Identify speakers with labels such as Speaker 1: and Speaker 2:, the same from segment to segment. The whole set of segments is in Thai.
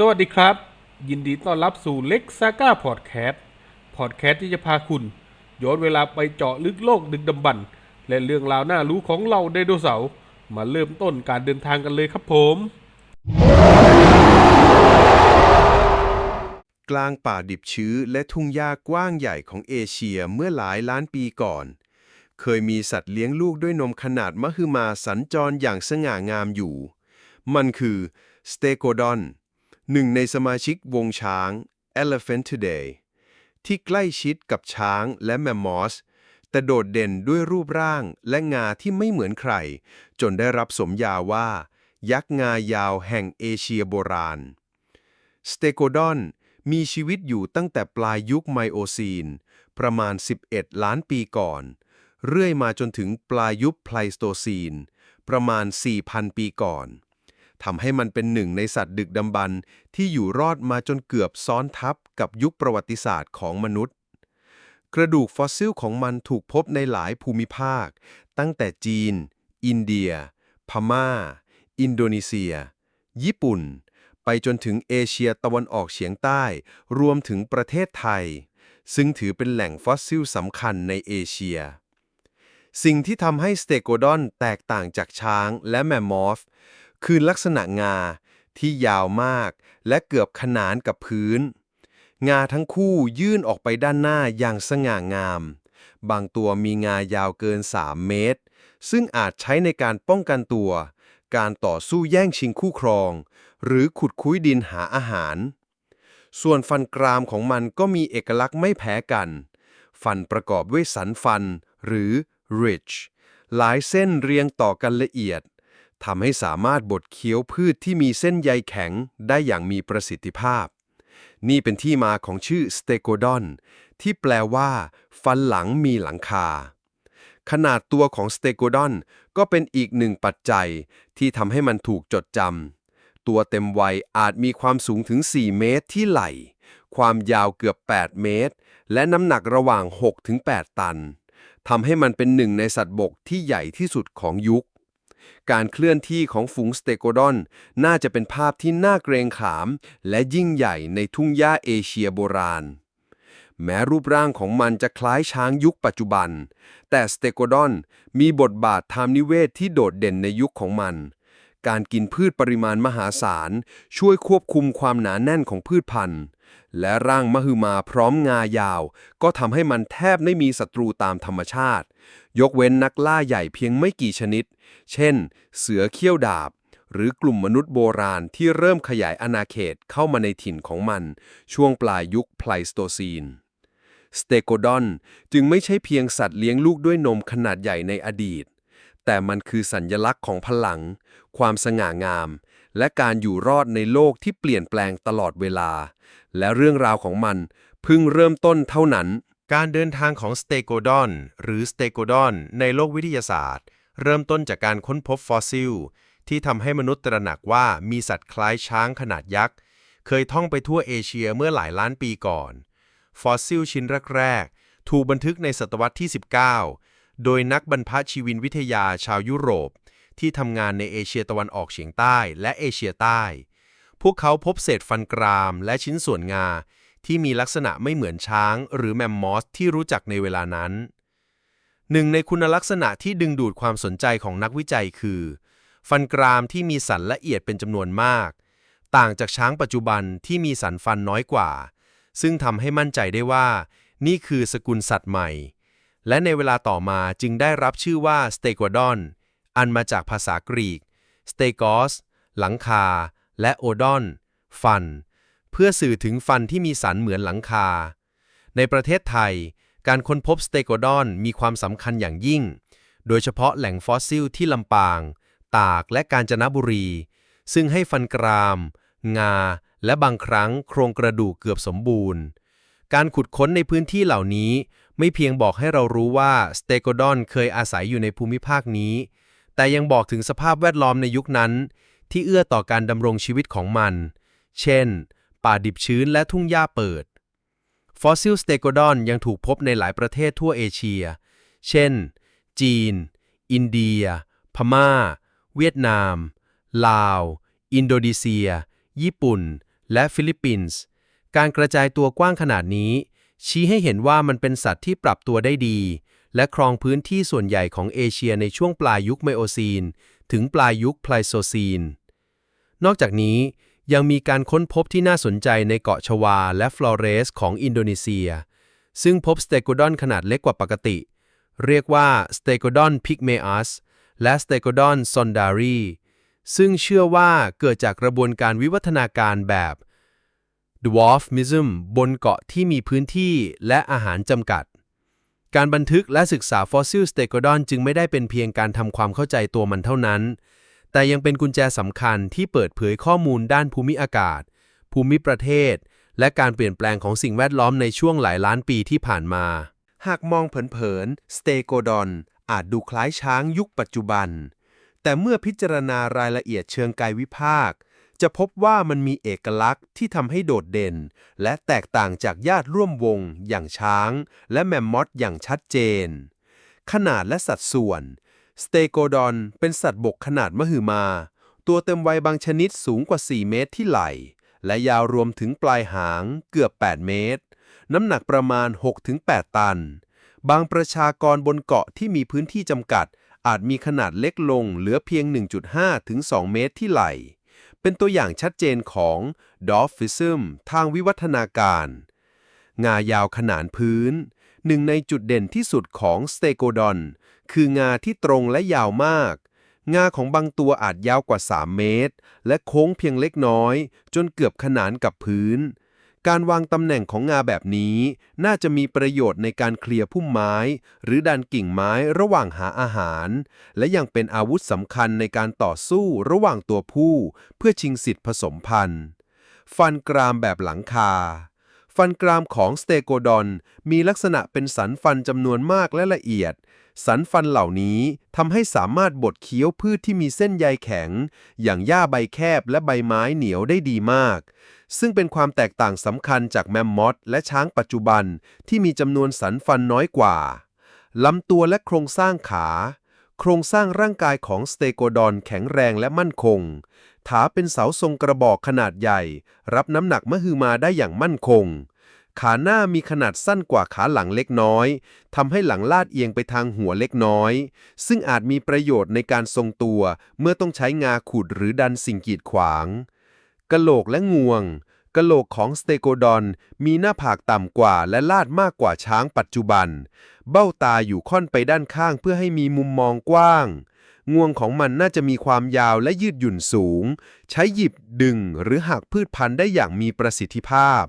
Speaker 1: สวัสดีครับ ยินดีต้อนรับสู่เล็กซาก้าพอดแคสต์พอดแคสต์ที่จะพาคุณ ย้อนเวลาไปเจาะลึกโลกดึกดำบรรพ์และเรื่องราวน่ารู้ของเราไดโนเสาร์มาเริ่มต้นการเดินทางกันเลยครับผม
Speaker 2: กลางป่าดิบชื้อและทุ่งหญ้ากว้างใหญ่ของเอเชียเมื่อหลายล้านปีก่อน เคยมีสัตว์เลี้ยงลูกด้วยนมขนาดมหึมาสัญจรอย่างสง่างามอยู่ มันคือสเตโกดอน หนึ่งในสมาชิกวงช้าง Elephant Today ที่ใกล้ชิดกับช้างและแมมมอส แต่โดดเด่นด้วยรูปร่างและงาที่ไม่เหมือนใคร จนได้รับสมญาว่า ยักษ์งายาวแห่งเอเชียโบราณ สเตโกดอนมีชีวิตอยู่ตั้งแต่ปลายยุคไมโอซีน ประมาณ 11 ล้านปีก่อน เรื่อยมาจนถึงปลายยุคไพลสโตซีน ประมาณ 4,000 ปีก่อน ทำให้มันเป็นหนึ่งในสัตว์ดึกดำบรรพ์ที่อยู่รอดมาจนเกือบซ้อนทับกับยุคประวัติศาสตร์ของมนุษย์ กระดูกฟอสซิลของมันถูกพบในหลายภูมิภาค ตั้งแต่จีน อินเดีย พม่า อินโดนีเซีย ญี่ปุ่น ไปจนถึงเอเชียตะวันออกเฉียงใต้ รวมถึงประเทศไทย ซึ่งถือเป็นแหล่งฟอสซิลสำคัญในเอเชียสิ่งที่ทำให้สเตโกดอนแตกต่างจากช้างและแมมมอธ คือลักษณะงาที่ยาวมาก และเกือบขนานกับพื้น งาทั้งคู่ยื่นออกไปด้านหน้าอย่างสง่างาม บางตัวมีงายาวเกิน 3 เมตร ซึ่งอาจใช้ในการป้องกันตัว การต่อสู้แย่งชิงคู่ครอง หรือขุดคุ้ยดินหาอาหาร ส่วนฟันกรามของมันก็มีเอกลักษณ์ไม่แพ้กัน ฟันประกอบด้วยสันฟัน หรือ ridge หลายเส้นเรียงต่อกันละเอียด ทำให้สามารถบดเคี้ยวพืชที่มีเส้นใยแข็งได้อย่างมีประสิทธิภาพ นี่เป็นที่มาของชื่อสเตโกดอนที่แปลว่า ฟันหลังมีหลังคา ขนาดตัวของสเตโกดอนก็เป็นอีกหนึ่งปัจจัยที่ทำให้มันถูกจดจำตัวเต็มวัยอาจมีความสูงถึง 4 เมตรที่ไหล่ความยาวเกือบ 8 เมตร และน้ำหนักระหว่าง 6-8 ตันทำให้มันเป็นหนึ่งในสัตว์บกที่ใหญ่ที่สุดของยุค การเคลื่อนที่ของฝูงสเตโกดอน น่าจะเป็นภาพที่น่าเกรงขาม และยิ่งใหญ่ในทุ่งหญ้าเอเชียโบราณ แม้รูปร่างของมันจะคล้ายช้างยุคปัจจุบัน แต่สเตโกดอนมีบทบาททางนิเวศที่โดดเด่นในยุคของมันการกินพืชปริมาณมหาศาล ช่วยควบคุมความหนาแน่นของพืชพันธุ์ และร่างมหึมาพร้อมงายาว ก็ทำให้มันแทบไม่มีศัตรูตามธรรมชาติ ยกเว้นนักล่าใหญ่เพียงไม่กี่ชนิด เช่น เสือเขี้ยวดาบ หรือกลุ่มมนุษย์โบราณที่เริ่มขยายอาณาเขตเข้ามาในถิ่นของมัน ช่วงปลายยุคไพลสโตซีน สเตโกดอนจึงไม่ใช่เพียงสัตว์เลี้ยงลูกด้วยนมขนาดใหญ่ในอดีต แต่มันคือสัญญลักษณ์ของพลัง ความสง่างาม และการอยู่รอดในโลกที่เปลี่ยนแปลงตลอดเวลา และเรื่องราวของมันเพิ่งเริ่มต้นเท่านั้น
Speaker 3: การเดินทางของสเตโกดอนหรือสเตโกดอนในโลกวิทยาศาสตร์ เริ่มต้นจากการค้นพบฟอสซิล ที่ทำให้มนุษย์ตระหนักว่ามีสัตว์คล้ายช้างขนาดยักษ์ เคยท่องไปทั่วเอเชียเมื่อหลายล้านปีก่อน ฟอสซิลชิ้นแรก ๆ ถูกบันทึกในศตวรรษที่ 19 โดยนักบรรพชีวินวิทยาชาวยุโรป ที่ทำงานในเอเชียตะวันออกเฉียงใต้และเอเชียใต้ พวกเขาพบเศษฟันกรามและชิ้นส่วนงา ที่มีลักษณะไม่เหมือนช้าง หรือแมมมอสที่รู้จักในเวลานั้น หนึ่งในคุณลักษณะที่ดึงดูดความสนใจของนักวิจัยคือ ฟันกรามที่มีสันละเอียดเป็นจำนวนมาก ต่างจากช้างปัจจุบันที่มีสันฟันน้อยกว่า ซึ่งทำให้มั่นใจได้ว่า นี่คือสกุลสัตว์ใหม่ และในเวลาต่อมาจึงได้รับชื่อว่าสเตโกดอนอันมาจากภาษากรีกสเตโกสหลังคา และโอดอน ฟัน พื่อสื่อถึงฟันที่มีสันเหมือนหลังคา ในประเทศไทย การค้นพบสเตโกดอนมีความสำคัญอย่างยิ่ง โดยเฉพาะแหล่งฟอสซิลที่ลำปาง ตากและกาญจนบุรี ซึ่งให้ฟันกราม งา และบางครั้งโครงกระดูกเกือบสมบูรณ์ การขุดค้นในพื้นที่เหล่านี้ ไม่เพียงบอกให้เรารู้ว่าสเตโกดอนเคยอาศัยอยู่ในภูมิภาคนี้ แต่ยังบอกถึงสภาพแวดล้อมในยุคนั้น ที่เอื้อต่อการดำรงชีวิตของมัน เช่น ป่าดิบชื้นและทุ่งหญ้าเปิด ฟอสซิลสเตโกดอนยังถูกพบในหลายประเทศทั่วเอเชีย เช่น จีน อินเดีย พม่า เวียดนาม ลาว อินโดนีเซีย ญี่ปุ่น และฟิลิปปินส์ การกระจายตัวกว้างขนาดนี้ ชี้ให้เห็นว่ามันเป็นสัตว์ที่ปรับตัวได้ดี และครองพื้นที่ส่วนใหญ่ของเอเชียในช่วงปลายยุคไมโอซีน ถึงปลายยุคไพลโซซีน นอกจากนี้ ยังมีการค้นพบที่น่าสนใจในเกาะชวาและฟลอเรสของอินโดนีเซีย ซึ่งพบสเตโกดอนขนาดเล็กกว่าปกติ เรียกว่าสเตโกดอนพิกเมอัสและสเตโกดอนซอนดารีซึ่งเชื่อว่าเกิดจากกระบวนการวิวัฒนาการแบบ dwarfism บนเกาะที่มีพื้นที่และอาหารจำกัด การบันทึกและศึกษาฟอสซิลสเตโกดอนจึงไม่ได้เป็นเพียงการทำความเข้าใจตัวมันเท่านั้น แต่ยังเป็นกุญแจสำคัญที่เปิดเผยข้อมูลด้านภูมิอากาศ ภูมิประเทศ และการเปลี่ยนแปลงของสิ่งแวดล้อมในช่วงหลายล้านปีที่ผ่านมา
Speaker 2: หากมองเผินๆสเตโกดอนอาจดูคล้ายช้างยุคปัจจุบัน แต่เมื่อพิจารณารายละเอียดเชิงกายวิภาค จะพบว่ามันมีเอกลักษณ์ที่ทำให้โดดเด่น และแตกต่างจากญาติร่วมวง อย่างช้าง และแมมมอธอย่างชัดเจน ขนาดและสัดส่วน สเตโกดอนเป็นสัตว์บกขนาดมหึมา ตัวเต็มวัยบางชนิดสูงกว่า 4 เมตรที่ไหล่ และยาวรวมถึงปลายหางเกือบ 8 เมตร น้ำหนักประมาณ 6-8 ตัน บางประชากรบนเกาะที่มีพื้นที่จำกัด อาจมีขนาดเล็กลงเหลือเพียง 1.5 ถึง 2 เมตรที่ไหล่ เป็นตัวอย่างชัดเจนของดอฟฟิซึมทางวิวัฒนาการ งายาวขนานพื้นหนึ่งในจุดเด่นที่สุดของสเตโกดอน คืองาที่ตรงและยาวมาก งาของบางตัวอาจยาวกว่า 3 เมตร และโค้งเพียงเล็กน้อย จนเกือบขนานกับพื้น การวางตำแหน่งของงาแบบนี้ น่าจะมีประโยชน์ในการเคลียร์พุ่มไม้ หรือดันกิ่งไม้ระหว่างหาอาหาร และยังเป็นอาวุธสำคัญในการต่อสู้ระหว่างตัวผู้ เพื่อชิงสิทธิผสมพันธุ์ ฟันกรามแบบหลังคาฟันกรามของสเตโกดอนมีลักษณะเป็นสันฟันจำนวนมากและละเอียด สันฟันเหล่านี้ทำให้สามารถบดเคี้ยวพืชที่มีเส้นใยแข็ง อย่างหญ้าใบแคบและใบไม้เหนียวได้ดีมาก ซึ่งเป็นความแตกต่างสำคัญจากแมมมอธและช้างปัจจุบันที่มีจำนวนสันฟันน้อยกว่าลำตัวและโครงสร้างขา โครงสร้างร่างกายของสเตโกดอนแข็งแรงและมั่นคงขาเป็นเสาทรงกระบอกขนาดใหญ่ รับน้ำหนักมหึมาได้อย่างมั่นคง ขาหน้ามีขนาดสั้นกว่าขาหลังเล็กน้อยทำให้หลังลาดเอียงไปทางหัวเล็กน้อย ซึ่งอาจมีประโยชน์ในการทรงตัว เมื่อต้องใช้งาขุดหรือดันสิ่งกีดขวางกะโหลกและงวงกะโหลกของสเตโกดอน มีหน้าผากต่ำกว่าและลาดมากกว่าช้างปัจจุบัน เบ้าตาอยู่ค่อนไปด้านข้างเพื่อให้มีมุมมองกว้าง งวงของมันน่าจะมีความยาวและยืดหยุ่นสูง ใช้หยิบดึงหรือหักพืชพันธุ์ได้อย่างมีประสิทธิภาพ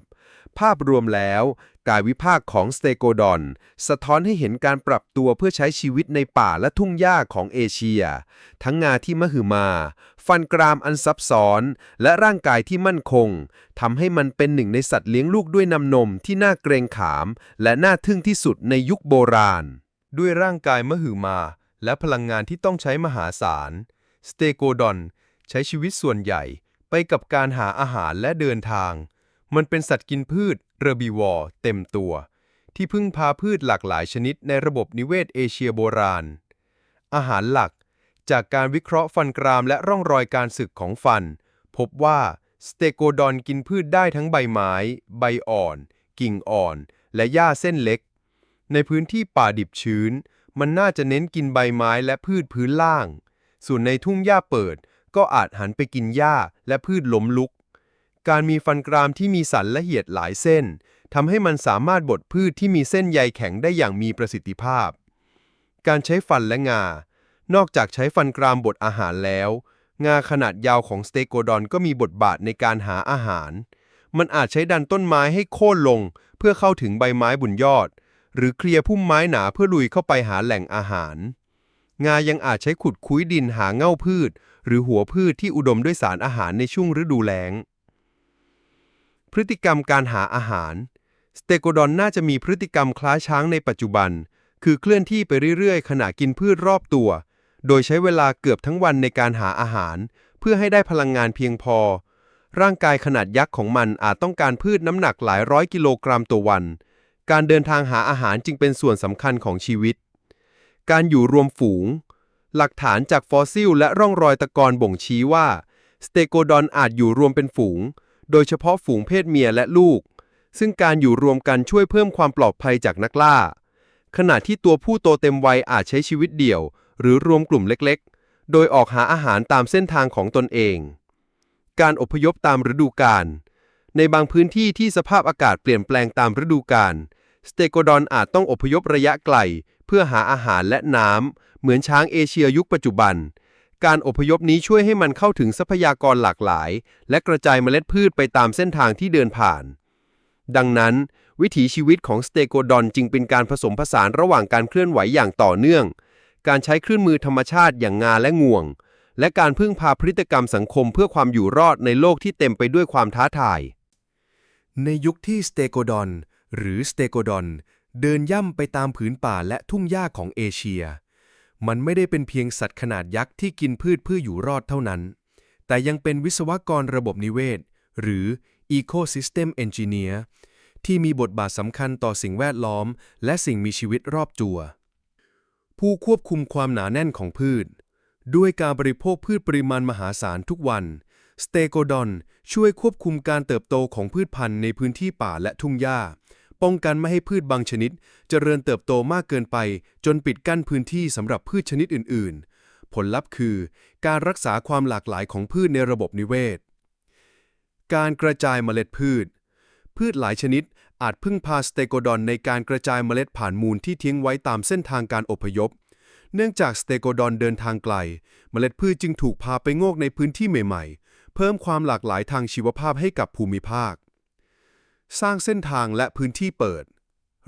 Speaker 2: ภาพรวมแล้ว กายวิภาคของสเตโกดอน สะท้อนให้เห็นการปรับตัวเพื่อใช้ชีวิตในป่าและทุ่งหญ้าของเอเชีย ทั้งงาที่มหึมา ฟันกรามอันซับซ้อน และร่างกายที่มั่นคงทำให้มันเป็นหนึ่งในสัตว์เลี้ยงลูกด้วยนำนมที่น่าเกรงขาม และน่าทึ่งที่สุดในยุคโบราณ
Speaker 4: ด้วยร่างกายมหึมา และพลังงานที่ต้องใช้มหาศาลสเตโกดอน ใช้ชีวิตส่วนใหญ่ไปกับการหาอาหารและเดินทาง มันเป็นสัตว์กินพืชเรบิวอร์เต็มตัว ที่พึ่งพาพืชหลากหลายชนิดในระบบนิเวศเอเชียโบราณ อาหารหลัก จากการวิเคราะห์ฟันกรามและร่องรอยการสึกของฟัน พบว่าสเตโกดอนกินพืชได้ทั้งใบไม้ ใบอ่อน กิ่งอ่อน และหญ้าเส้นเล็ก ในพื้นที่ป่าดิบชื้น มันน่าจะเน้นกินใบไม้และพืชพื้นล่าง ส่วนในทุ่งหญ้าเปิดก็อาจหันไปกินหญ้าและพืชล้มลุก การมีฟันกรามที่มีสันละเอียดหลายเส้นทำให้มันสามารถบดพืชที่มีเส้นใยแข็งได้อย่างมีประสิทธิภาพ การใช้ฟันและงา นอกจากใช้ฟันกรามบดอาหารแล้ว งาขนาดยาวของสเตโกดอนก็มีบทบาทในการหาอาหาร มันอาจใช้ดันต้นไม้ให้โค่นลง เพื่อเข้าถึงใบไม้บนยอด หรือเคลียร์พุ่มไม้หนาเพื่อลุยเข้าไปหาแหล่งอาหาร งายังอาจใช้ขุดคุ้ยดินหาเง่าพืช หรือหัวพืชที่อุดมด้วยสารอาหารในช่วงฤดูแล้ง พฤติกรรมการหาอาหาร สเตโกดอนน่าจะมีพฤติกรรมคล้ายช้างในปัจจุบัน คือเคลื่อนที่ไปเรื่อยๆ ขณะกินพืชรอบตัว โดยใช้เวลาเกือบทั้งวันในการหาอาหาร เพื่อให้ได้พลังงานเพียงพอ ร่างกายขนาดยักษ์ของมันอาจต้องการพืชน้ำหนักหลายร้อยกิโลกรัมต่อวัน การเดินทางหาอาหารจึงเป็นส่วนสำคัญของชีวิต การอยู่รวมฝูง หลักฐานจากฟอสซิล และร่องรอยตะกอนบ่งชี้ว่าสเตโกดอนอาจอยู่รวมเป็นฝูง
Speaker 2: โดยเฉพาะฝูงเพศเมียและลูก ซึ่งการอยู่รวมกันช่วยเพิ่มความปลอดภัยจากนักล่า ขณะที่ตัวผู้โตเต็มวัยอาจใช้ชีวิตเดี่ยว หรือรวมกลุ่มเล็กๆ โดยออกหาอาหารตามเส้นทางของตนเอง การอพยพตามฤดูกาลในบางพื้นที่ที่สภาพอากาศเปลี่ยนแปลงตามฤดูกาลสเตโกดอนอาจต้องอพยพระยะไกล เพื่อหาอาหารและน้ำเหมือนช้างเอเชียยุคปัจจุบัน การอพยพนี้ช่วยให้มันเข้าถึงทรัพยากรหลากหลาย และกระจายเมล็ดพืชไปตามเส้นทางที่เดินผ่าน ดังนั้น วิถีชีวิตของสเตโกดอนจึงเป็นการผสมผสานระหว่างการเคลื่อนไหวอย่างต่อเนื่อง การใช้เครื่องมือธรรมชาติอย่างงาและงวง และการพึ่งพาพฤติกรรมสังคมเพื่อความอยู่รอดในโลกที่เต็มไปด้วยความท้าทาย ในยุคที่สเตโกดอนหรือสเตโกดอนเดินย่ำไปตามผืนป่าและทุ่งหญ้าของเอเชีย มันไม่ได้เป็นเพียงสัตว์ขนาดยักษ์ที่กินพืชเพื่ออยู่รอดเท่านั้น แต่ยังเป็นวิศวกรระบบนิเวศ หรือ Ecosystem Engineer ที่มีบทบาทสำคัญต่อสิ่งแวดล้อม และสิ่งมีชีวิตรอบตัว ผู้ควบคุมความหนาแน่นของพืช ด้วยการบริโภคพืชปริมาณมหาศาลทุกวัน สเตโกดอนช่วยควบคุมการเติบโตของพืชพันธุ์ในพื้นที่ป่าและทุ่งหญ้า ป้องกันไม่ให้พืชบางชนิดเจริญเติบโตมากเกินไป จนปิดกั้นพื้นที่สำหรับพืชชนิดอื่น ๆ ผลลัพธ์คือ การรักษาความหลากหลายของพืชในระบบนิเวศ การกระจายเมล็ดพืช พืชหลายชนิดอาจพึ่งพาสเตโกดอนในการกระจายเมล็ดผ่านมูลที่ทิ้งไว้ตามเส้นทางการอพยพ เนื่องจากสเตโกดอนเดินทางไกล เมล็ดพืชจึงถูกพาไปงอกในพื้นที่ใหม่ ๆ เพิ่มความหลากหลายทางชีวภาพให้กับภูมิภาค สร้างเส้นทางและพื้นที่เปิด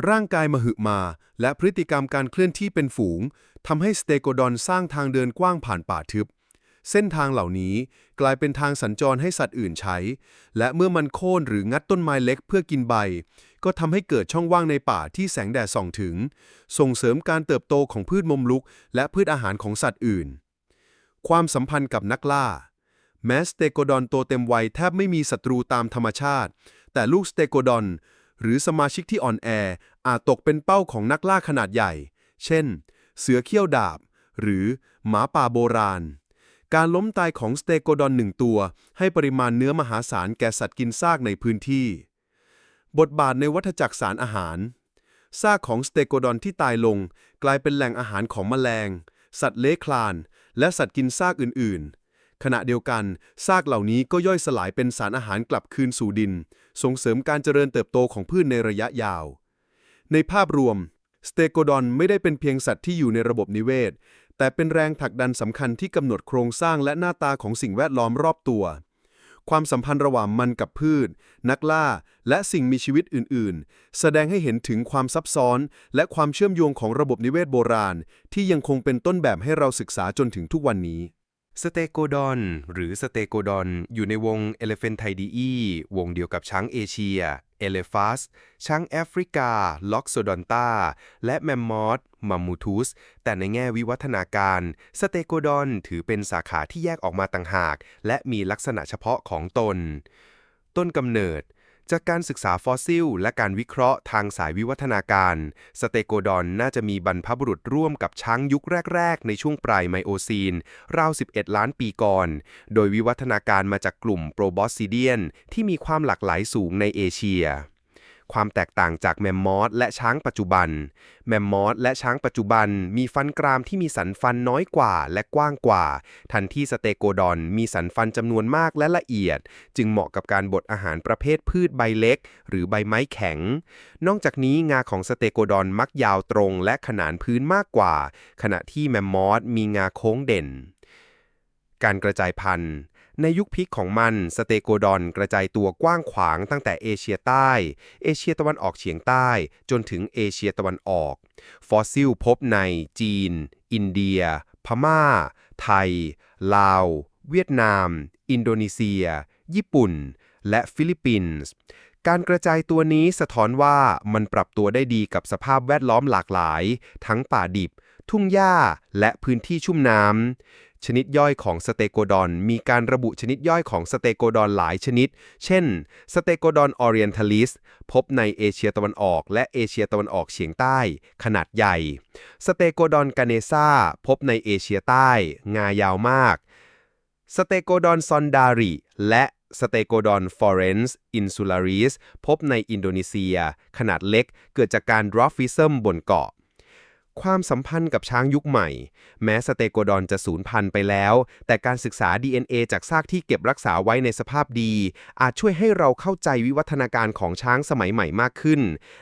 Speaker 2: ร่างกายมหึมา และพฤติกรรมการเคลื่อนที่เป็นฝูงทำให้สเตโกดอนสร้างทางเดินกว้างผ่านป่าทึบ เส้นทางเหล่านี้กลายเป็นทางสัญจรให้สัตว์อื่นใช้ และเมื่อมันโค่นหรืองัดต้นไม้เล็กเพื่อกินใบ ก็ทำให้เกิดช่องว่างในป่าที่แสงแดดส่องถึง ส่งเสริมการเติบโตของพืชมมลุก และพืชอาหารของสัตว์อื่น ความสัมพันธ์กับนักล่า แม้สเตโกดอนโตเต็มวัยแทบไม่มีศัตรูตามธรรมชาติ แต่ลูกสเตโกดอน หรือสมาชิกที่อ่อนแอ อาจตกเป็นเป้าของนักล่าขนาดใหญ่ เช่น เสือเขี้ยวดาบ หรือหมาป่าโบราณ การล้มตายของสเตโกดอนหนึ่งตัว ให้ปริมาณเนื้อมหาศาลแก่สัตว์กินซากในพื้นที่ บทบาทในวัฏจักรสารอาหาร ซากของสเตโกดอนที่ตายลง กลายเป็นแหล่งอาหารของแมลง สัตว์เลื้อยคลาน และสัตว์กินซากอื่นๆ ขณะเดียวกัน ซากเหล่านี้ก็ย่อยสลายเป็นสารอาหารกลับคืนสู่ดิน ส่งเสริมการเจริญเติบโตของพืชในระยะยาว ในภาพรวม สเตโกดอนไม่ได้เป็นเพียงสัตว์ที่อยู่ในระบบนิเวศ แต่เป็นแรงผลักดันสำคัญที่กำหนดโครงสร้างและหน้าตาของสิ่งแวดล้อมรอบตัว ความสัมพันธ์ระหว่างมันกับพืช นักล่า และสิ่งมีชีวิตอื่น ๆ แสดงให้เห็นถึงความซับซ้อน และความเชื่อมโยงของระบบนิเวศโบราณ ที่ยังคงเป็นต้นแบบให้เราศึกษาจนถึงทุกวันนี้
Speaker 5: สเตโกดอน หรือสเตโกดอน อยู่ในวง Elephantidae วงเดียวกับช้างเอเชียเอเลฟัสช้างแอฟริกาล็อกโซดอนตาและแมมมอธมัมมูทูส แต่ในแง่วิวัฒนาการ สเตโกดอนถือเป็นสาขาที่แยกออกมาต่างหาก และมีลักษณะเฉพาะของตน ต้นกำเนิด จากการศึกษาฟอสซิล และการวิเคราะห์ทางสายวิวัฒนาการ สเตโกดอนน่าจะมีบรรพบุรุษร่วมกับช้างยุคแรก ๆ ในช่วงปลายไมโอซีน ราว 11 ล้านปีก่อน โดยวิวัฒนาการมาจากกลุ่มโปรบอสซิเดียน ที่มีความหลากหลายสูงในเอเชีย ความแตกต่างจากแมมมอธและช้างปัจจุบัน แมมมอธและช้างปัจจุบัน มีฟันกรามที่มีสันฟันน้อยกว่าและกว้างกว่า ทันที่สเตโกดอนมีสันฟันจำนวนมากและละเอียด จึงเหมาะกับการบดอาหารประเภทพืชใบเล็ก หรือใบไม้แข็ง นอกจากนี้งาของสเตโกดอนมักยาวตรงและขนานพื้นมากกว่า ขณะที่แมมมอธมีงาโค้งเด่น การกระจายพันธุ์ ในยุคพีคของมัน สเตโกดอนกระจายตัวกว้างขวางตั้งแต่เอเชียใต้ เอเชียตะวันออกเฉียงใต้ จนถึงเอเชียตะวันออก ฟอสซิลพบในจีน อินเดีย พม่า ไทย ลาว เวียดนาม อินโดนีเซีย ญี่ปุ่น และฟิลิปปินส์การกระจายตัวนี้สะท้อนว่ามันปรับตัวได้ดีกับสภาพแวดล้อมหลากหลาย ทั้งป่าดิบ ทุ่งหญ้า และพื้นที่ชุ่มน้ำ ชนิดย่อยของสเตโกดอน มีการระบุชนิดย่อยของสเตโกดอนหลายชนิด เช่น สเตโกดอนออเรียนทัลิสพบในเอเชียตะวันออกและเอเชียตะวันออกเฉียงใต้ ขนาดใหญ่ สเตโกดอนกาเนซาพบในเอเชียใต้ งายาวมาก สเตโกดอนซอนดาริ และ
Speaker 2: สเตโกดอนฟอเรนซ์อินซูลาริสพบในอินโดนีเซีย ขนาดเล็กเกิดจากการดรอฟฟิซึมบนเกาะ ความสัมพันธ์กับช้างยุคใหม่ แม้สเตโกดอนจะสูญพันธุ์ไปแล้ว แต่การศึกษา DNA จากซากที่เก็บรักษาไว้ในสภาพดี อาจช่วยให้เราเข้าใจวิวัฒนาการของช้างสมัยใหม่มากขึ้น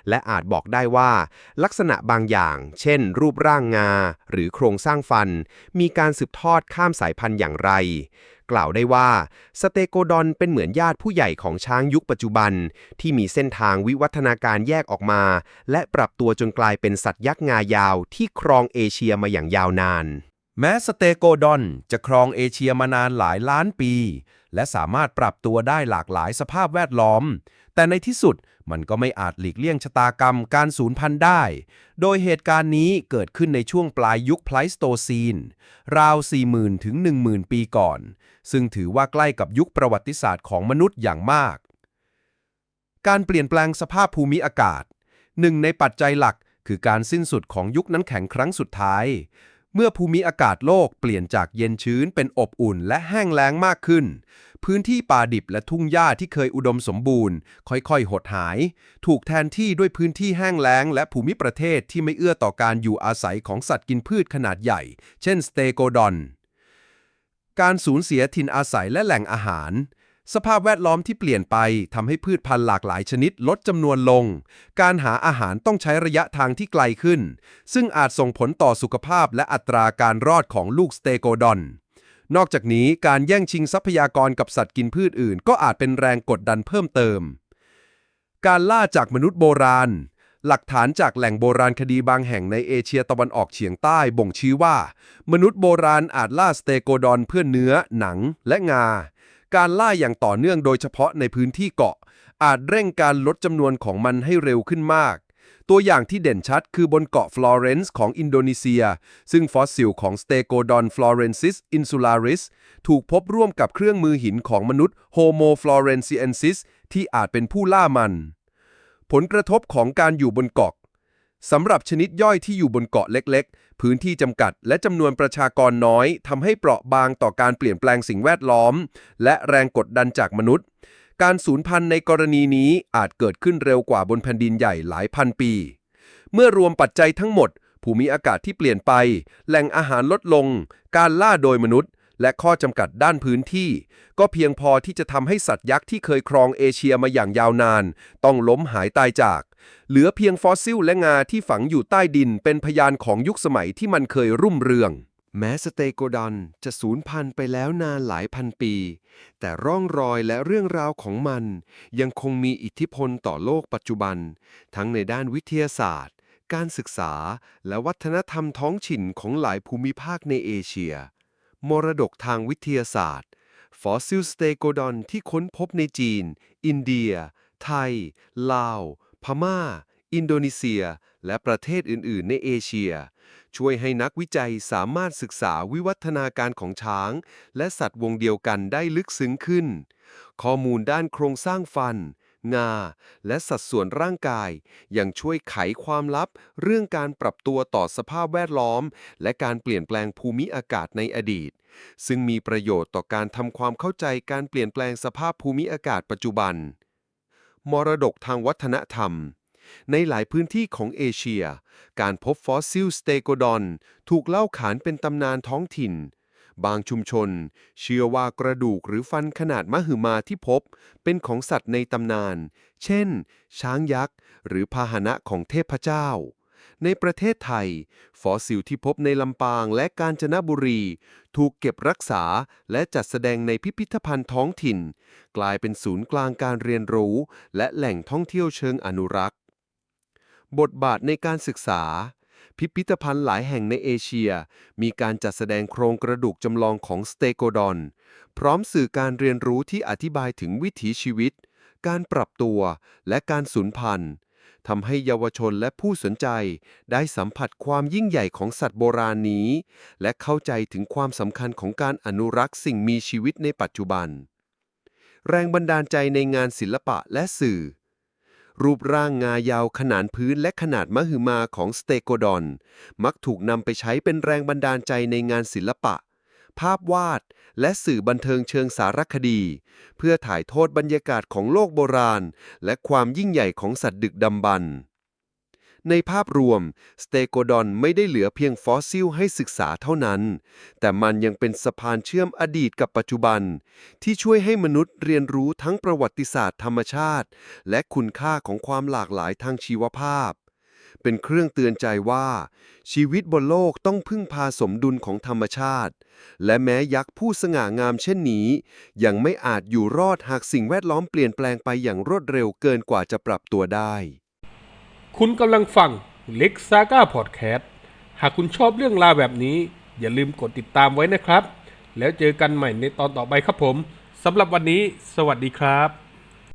Speaker 2: และอาจบอกได้ว่า ลักษณะบางอย่าง เช่น รูปร่างงา หรือโครงสร้างฟัน มีการสืบทอดข้ามสายพันธุ์อย่างไร กล่าวได้ว่า สเตโกดอนเป็นเหมือนญาติผู้ใหญ่ของช้างยุคปัจจุบัน ที่มีเส้นทางวิวัฒนาการแยกออกมา และปรับตัวจนกลายเป็นสัตว์ยักษ์งายาวที่ครองเอเชียมาอย่างยาวนาน
Speaker 4: แม้สเตโกดอนจะครองเอเชียมานานหลายล้านปี และสามารถปรับตัวได้หลากหลายสภาพแวดล้อม แต่ในที่สุดมันก็ไม่อาจหลีกเลี่ยงชะตากรรมการสูญพันธุ์ได้ โดยเหตุการณ์นี้เกิดขึ้นในช่วงปลายยุคไพลสโตซีน ราว 40,000 ถึง 10,000 ปีก่อน ซึ่งถือว่าใกล้กับยุคประวัติศาสตร์ของมนุษย์อย่างมาก การเปลี่ยนแปลงสภาพภูมิอากาศ หนึ่งในปัจจัยหลักคือการสิ้นสุดของยุคน้ำแข็งครั้งสุดท้าย เมื่อภูมิอากาศโลกเปลี่ยนจากเย็นชื้นเป็นอบอุ่นและแห้งแล้งมากขึ้น พื้นที่ป่าดิบและทุ่งหญ้าที่เคยอุดมสมบูรณ์ ค่อยๆ หดหาย ถูกแทนที่ด้วยพื้นที่แห้งแล้ง และภูมิประเทศที่ไม่เอื้อต่อการอยู่อาศัยของสัตว์กินพืชขนาดใหญ่ เช่นสเตโกดอน การสูญเสียถิ่นอาศัยและแหล่งอาหาร สภาพแวดล้อมที่เปลี่ยนไปทำให้พืชพันธุ์หลากหลายชนิดลดจำนวนลง การหาอาหารต้องใช้ระยะทางที่ไกลขึ้น ซึ่งอาจส่งผลต่อสุขภาพและอัตราการรอดของลูกสเตโกดอน นอกจากนี้การแย่งชิงทรัพยากรกับสัตว์กินพืชอื่น ก็อาจเป็นแรงกดดันเพิ่มเติม การล่าจากมนุษย์โบราณ หลักฐานจากแหล่งโบราณคดีบางแห่งในเอเชียตะวันออกเฉียงใต้บ่งชี้ว่า มนุษย์โบราณอาจล่าสเตโกดอนเพื่อเนื้อ หนัง และงา การล่าอย่างต่อเนื่องโดยเฉพาะในพื้นที่เกาะ อาจเร่งการลดจำนวนของมันให้เร็วขึ้นมาก ตัวอย่างที่เด่นชัดคือบนเกาะฟลอเรนซ์ของอินโดนีเซีย ซึ่งฟอสซิลของสเตโกดอนฟลอเรนซิสอินซูลาริสถูกพบร่วมกับเครื่องมือหินของมนุษย์โฮโมฟลอเรนซิเอนซิสที่อาจเป็นผู้ล่ามัน ผลกระทบของการอยู่บนเกาะสำหรับชนิดย่อยที่อยู่บนเกาะเล็กๆ พื้นที่จำกัดและจำนวนประชากรน้อยทำให้เปราะบางต่อการเปลี่ยนแปลงสิ่งแวดล้อม และแรงกดดันจากมนุษย์ การสูญพันธุ์ในกรณีนี้อาจเกิดขึ้นเร็วกว่าบนแผ่นดินใหญ่หลายพันปี เมื่อรวมปัจจัยทั้งหมด ภูมิอากาศที่เปลี่ยนไป แหล่งอาหารลดลง การล่าโดยมนุษย์ และข้อจำกัดด้านพื้นที่ ก็เพียงพอที่จะทำให้สัตว์ยักษ์ที่เคยครองเอเชียมาอย่างยาวนาน ต้องล้มหายตายจาก เหลือเพียงฟอสซิลและงาที่ฝังอยู่ใต้ดินเป็นพยานของยุคสมัยที่มันเคยรุ่มเรือง
Speaker 2: แม้สเตโกดอนจะสูญพันธุ์ไปแล้วนานหลายพันปี แต่ร่องรอยและเรื่องราวของมัน ยังคงมีอิทธิพลต่อโลกปัจจุบัน ทั้งในด้านวิทยาศาสตร์ การศึกษา และวัฒนธรรมท้องถิ่นของหลายภูมิภาคในเอเชีย มรดกทางวิทยาศาสตร์ ฟอสซิลสเตโกดอนที่ค้นพบในจีน อินเดีย ไทย ลาว พม่า อินโดนีเซีย และประเทศอื่น ๆ ในเอเชีย ช่วยให้นักวิจัยสามารถศึกษาวิวัฒนาการของช้าง และสัตว์วงเดียวกันได้ลึกซึ้งขึ้น ข้อมูลด้านโครงสร้างฟัน งา และสัดส่วนร่างกาย ยังช่วยไขความลับ เรื่องการปรับตัวต่อสภาพแวดล้อม และการเปลี่ยนแปลงภูมิอากาศในอดีต ซึ่งมีประโยชน์ต่อการทำความเข้าใจการเปลี่ยนแปลงสภาพภูมิอากาศปัจจุบันมรดกทางวัฒนธรรม ในหลายพื้นที่ของเอเชีย การพบฟอสซิลสเตโกดอน ถูกเล่าขานเป็นตำนานท้องถิ่น บางชุมชน เชื่อว่ากระดูกหรือฟันขนาดมหึมาที่พบ เป็นของสัตว์ในตำนาน เช่น ช้างยักษ์ หรือพาหนะของเทพเจ้าในประเทศไทย ฟอสซิลที่พบในลำปางและกาญจนบุรี ถูกเก็บรักษาและจัดแสดงในพิพิธภัณฑ์ท้องถิ่น กลายเป็นศูนย์กลางการเรียนรู้ และแหล่งท่องเที่ยวเชิงอนุรักษ์ บทบาทในการศึกษา พิพิธภัณฑ์หลายแห่งในเอเชีย มีการจัดแสดงโครงกระดูกจำลองของสเตโกดอน พร้อมสื่อการเรียนรู้ที่อธิบายถึงวิถีชีวิต การปรับตัว และการสูญพันธุ์ทำให้เยาวชนและผู้สนใจ ได้สัมผัสความยิ่งใหญ่ของสัตว์โบราณนี้ และเข้าใจถึงความสำคัญของการอนุรักษ์สิ่งมีชีวิตในปัจจุบัน แรงบันดาลใจในงานศิลปะและสื่อ รูปร่างงายาวขนานพื้นและขนาดมหึมาของสเตโกดอน มักถูกนำไปใช้เป็นแรงบันดาลใจในงานศิลปะ ภาพวาด และสื่อบันเทิงเชิงสารคดี เพื่อถ่ายทอดบรรยากาศของโลกโบราณ และความยิ่งใหญ่ของสัตว์ดึกดำบรร ในภาพรวม สเตโกดอนไม่ได้เหลือเพียงฟอสซิลให้ศึกษาเท่านั้น แต่มันยังเป็นสะพานเชื่อมอดีตกับปัจจุบัน ที่ช่วยให้มนุษย์เรียนรู้ทั้งประวัติศาสตร์ธรรมชาติ และคุณค่าของความหลากหลายทางชีวภาพ เป็นเครื่องเตือนใจว่า ชีวิตบนโลกต้องพึ่งพาสมดุลของธรรมชาติ และแม้ยักษ์ผู้สง่างามเช่นนี้ ยังไม่อาจอยู่รอดหากสิ่งแวดล้อมเปลี่ยนแปลงไปอย่างรวดเร็วเกินกว่าจะปรับตัวได้
Speaker 1: คุณกำลังฟังเล็กซาก้าพอดแคสต์หากคุณชอบเรื่องราวแบบนี้ อย่าลืมกดติดตามไว้นะครับ แล้วเจอกันใหม่ในตอนต่อไปครับผมสำหรับวันนี้ สวัสดีครับ